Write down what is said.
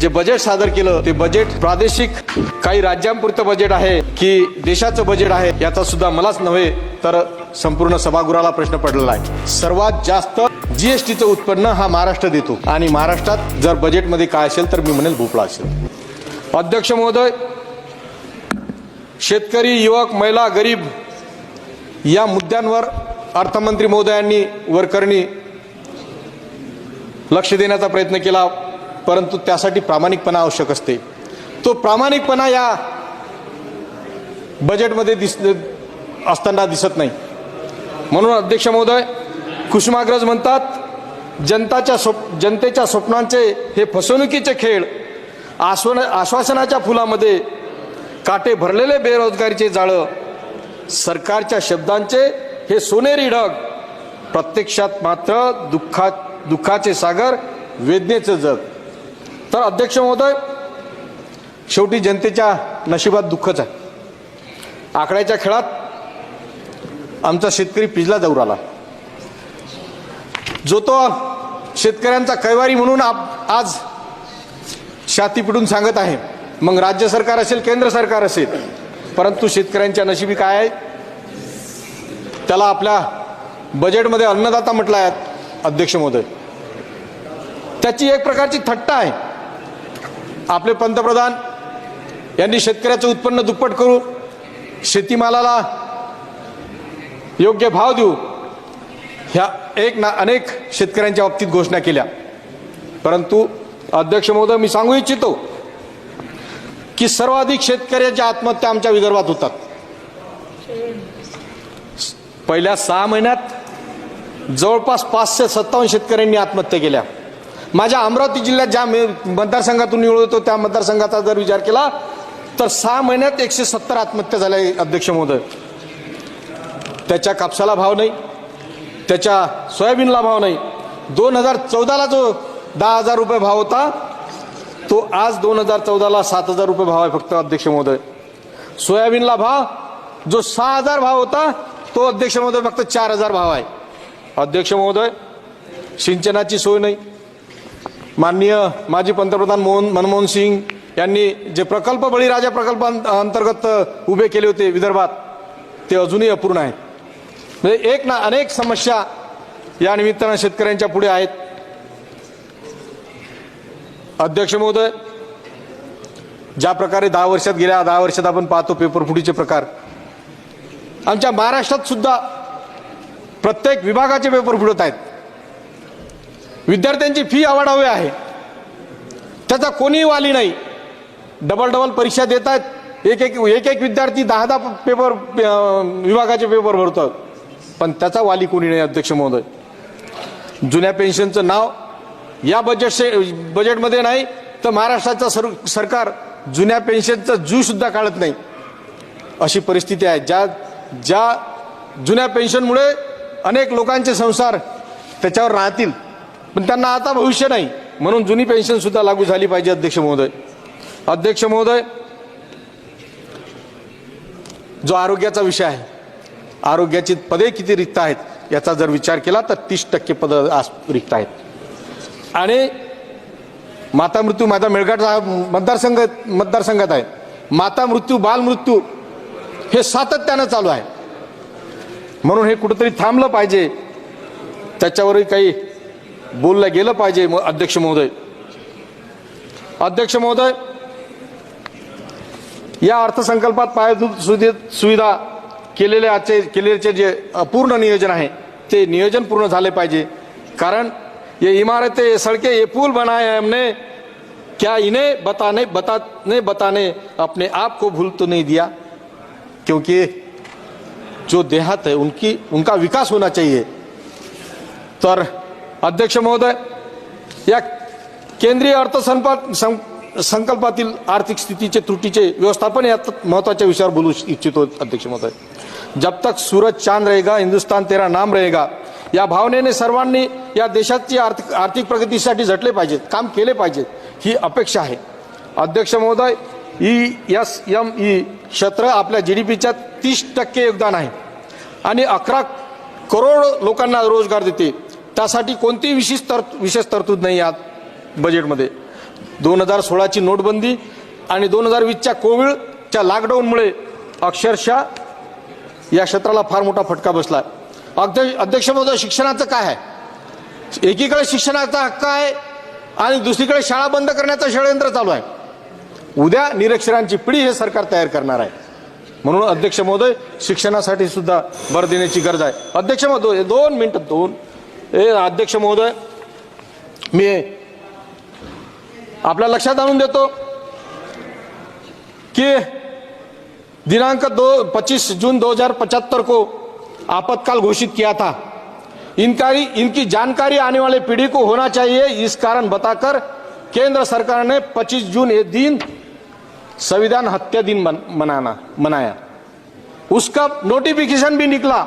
जे बजेट सादर केलं ते बजेट प्रादेशिक काही राज्यांपुरतं बजेट आहे की देशाचं बजेट आहे याचा सुद्धा मलाच नव्हे तर संपूर्ण सभागृहाला प्रश्न पडलेला आहे. सर्वात जास्त जीएसटीचं उत्पन्न हा महाराष्ट्र देतो. आणि महाराष्ट्रात जर बजेटमध्ये काय असेल तर मी म्हणेल भोपळा असेल. अध्यक्ष महोदय शेतकरी युवक महिला गरीब या मुद्द्यांवर अर्थमंत्री महोदयांनी वरकरणी लक्ष देण्याचा प्रयत्न केला. परंतु त्यासाठी प्रामाणिकपणा आवश्यक असते. तो प्रामाणिकपणा या बजेटमध्ये दिस असताना दिसत नाही. म्हणून अध्यक्ष महोदय कुसुमाग्रज म्हणतात जनताच्या स्वप् जनतेच्या स्वप्नांचे हे फसवणुकीचे खेळ आश्वन आश्वासनाच्या फुलामध्ये काटे भरलेले बेरोजगारीचे जाळं सरकारच्या शब्दांचे हे सोनेरी ढग प्रत्यक्षात मात्र दुःखा दुःखाचे सागर वेदनेचं जग. तर अध्यक्ष महोदय शेवटी जनतेच्या नशिबात दुःखच आहे. आकड्याच्या खेळात आमचा शेतकरी पिजला जाऊ आला जो तो शेतकऱ्यांचा कैवारी म्हणून आप आज छाती पिटून सांगत आहे मग राज्य सरकार असेल केंद्र सरकार असेल परंतु शेतकऱ्यांच्या नशिबी काय आहे? त्याला आपल्या बजेटमध्ये अन्नदाता म्हटला आहे अध्यक्ष महोदय. त्याची एक प्रकारची थट्टा आहे. आपले पंतप्रधान यांनी शेतकऱ्याचं उत्पन्न दुप्पट करू शेतीमालाला योग्य भाव देऊ ह्या एक ना अनेक शेतकऱ्यांच्या बाबतीत घोषणा केल्या. परंतु अध्यक्ष महोदय मी सांगू इच्छितो की सर्वाधिक शेतकऱ्याच्या आत्महत्या आमच्या विदर्भात होतात. पहिल्या सहा महिन्यात जवळपास पाचशे सत्तावन्न शेतकऱ्यांनी आत्महत्या केल्या. माझ्या अमरावती जिल्ह्यात ज्या मे- मतदारसंघातून होतो त्या मतदारसंघाचा जर विचार केला तर सहा महिन्यात एकशे सत्तर आत्महत्या झाल्या अध्यक्ष महोदय. त्याच्या कापसाला भाव नाही त्याच्या सोयाबीनला भाव नाही. दोन हजार चौदाला जो दहा हजार रुपये भाव होता तो आज दोन हजार चौदाला सात हजार रुपये भाव आहे फक्त अध्यक्ष महोदय. सोयाबीनला भाव जो सहा हजार भाव होता तो अध्यक्ष महोदय फक्त चार हजार भाव आहे. अध्यक्ष महोदय सिंचनाची सोय नाही. माननीय माजी पंतप्रधान मोहन मनमोहन सिंग यांनी जे प्रकल्प बळीराजा प्रकल्पांतर्गत उभे केले होते विदर्भात ते अजूनही अपूर्ण आहेत. म्हणजे एक ना अनेक समस्या या निमित्तानं शेतकऱ्यांच्या पुढे आहेत. अध्यक्ष महोदय ज्या प्रकारे दहा वर्षात गेल्या दहा वर्षात आपण पाहतो पेपर फुटीचे प्रकार. आमच्या महाराष्ट्रात सुद्धा प्रत्येक विभागाचे पेपर फुटत आहेत. विद्यार्थ्यांची फी आवाडावी आहे. त्याचा कोणीही वाली नाही. डबल डबल परीक्षा देत आहेत. एक एक एक एक विद्यार्थी दहा दहा पेपर विभागाचे पेपर भरतात पण त्याचा वाली कोणी नाही अध्यक्ष महोदय. जुन्या पेन्शनचं नाव या बजेट बजेटमध्ये नाही तर महाराष्ट्राचं सर सरकार जुन्या पेन्शनचा जूसुद्धा काढत नाही. अशी परिस्थिती आहे. ज्या ज्या जुन्या पेन्शनमुळे अनेक लोकांचे संसार त्याच्यावर राहतील. पण त्यांना आता भविष्य नाही. म्हणून जुनी पेन्शन सुद्धा लागू झाली पाहिजे अध्यक्ष महोदय. अध्यक्ष महोदय जो आरोग्याचा विषय आहे आरोग्याची पदे किती रिक्त आहेत याचा जर विचार केला तर तीस टक्के पद आज रिक्त आहेत. आणि माता मृत्यू माझा मेळघाटचा मतदारसंघ मतदारसंघात आहे. माता मृत्यू बालमृत्यू हे सातत्यानं चालू आहे. म्हणून हे कुठंतरी थांबलं पाहिजे. त्याच्यावरही काही बोललं गेलं पाहिजे अध्यक्ष महोदय. अध्यक्ष महोदय या अर्थसंकल्पात पायाभूत सुविधे- सुविधा केलेले आजचे केलेचे जे अपूर्ण नियोजन आहे ते नियोजन पूर्ण झाले पाहिजे. कारण ये इमारतें ये सड़कें ये पुल बनाए हैं हमने क्या इन्हें बताने बताने बताने अपने आप को भूल तो नहीं दिया। क्योंकि जो देहात है उनकी उनका विकास होना चाहिए। तर अध्यक्ष महोदय या केंद्रीय अर्थसंप सं- संकल्पातील आर्थिक स्थितीचे त्रुटीचे व्यवस्थापन या महत्त्वाच्या विषयावर बोलू इच्छितो अध्यक्ष महोदय. जब तक सूरज चांद रहेगा हिंदुस्तान तेरा नाम रहेगा या भावनेने सर्वांनी या देशाची आर्थिक आर्थिक प्रगतीसाठी झटले पाहिजेत काम केले पाहिजेत ही अपेक्षा आहे. अध्यक्ष महोदय ई एस एम ई क्षेत्र आपल्या जी डी पीच्या तीस टक्के योगदान आहे. आणि अकरा करोड लोकांना रोजगार देते. त्यासाठी कोणतीही विशेष तर विशेष तरतूद नाही या बजेटमध्ये दोन हजार सोळाची नोटबंदी आणि दोन हजार वीसच्या कोविडच्या लॉकडाऊनमुळे अक्षरशः या क्षेत्राला फार मोठा फटका बसला अध्यक्ष अध्यक्ष महोदय शिक्षणाचं काय आहे? एकीकडे शिक्षणाचा हक्क आहे आणि दुसरीकडे शाळा बंद करण्याचं षडयंत्र चालू आहे. उद्या निरक्षरांची पिढी हे सरकार तयार करणार आहे. म्हणून अध्यक्ष महोदय शिक्षणासाठी सुद्धा भर देण्याची गरज आहे. अध्यक्ष महोदय दोन मिनिटं दोन अध्यक्ष महोदय मी आपल्या लक्षात आणून देतो कि दिनांक दो 25 जून 2075 को आपातकाल घोषित किया था। इनका इनकी जानकारी आने वाले पीढ़ी को होना चाहिए इस कारण बताकर केंद्र सरकार ने 25 जून ये दिन संविधान हत्या दिन मन, मनाना मनाया। उसका नोटिफिकेशन भी निकला।